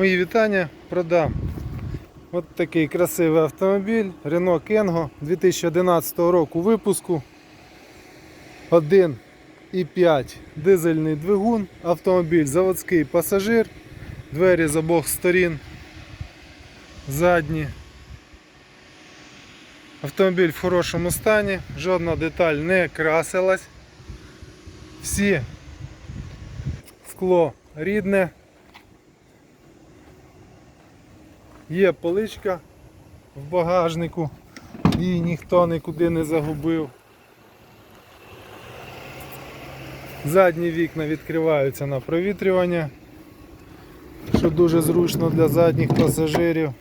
Мої вітання продам. От такий красивий автомобіль Renault Kengo 2011 року випуску. 1,5 дизельний двигун, автомобіль заводський пасажир, двері з обох сторін, задні. Автомобіль в хорошому стані, жодна деталь не красилась. Всі скло рідне. Є поличка в багажнику, її ніхто нікуди не загубив. Задні вікна відкриваються на провітрювання, що дуже зручно для задніх пасажирів.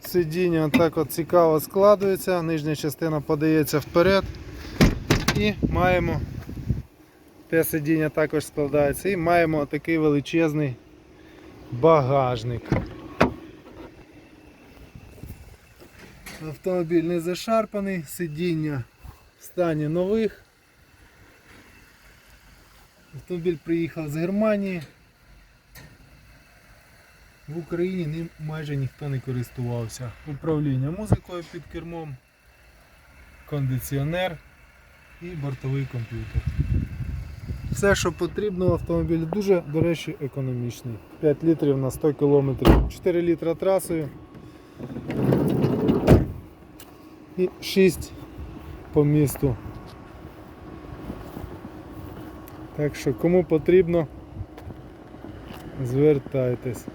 Сидіння так от цікаво складується, нижня частина подається вперед і маємо те сидіння також складається і маємо такий величезний багажник. Автомобіль не зашарпаний, сидіння в стані нових. Автомобіль приїхав з Германії. В Україні ним майже ніхто не користувався. Управління музикою під кермом, кондиціонер і бортовий комп'ютер. Все, що потрібно в автомобілі, дуже, до речі, економічний. 5 літрів на 100 км, 4 літра трасою і 6 по місту. Так що кому потрібно, звертайтесь.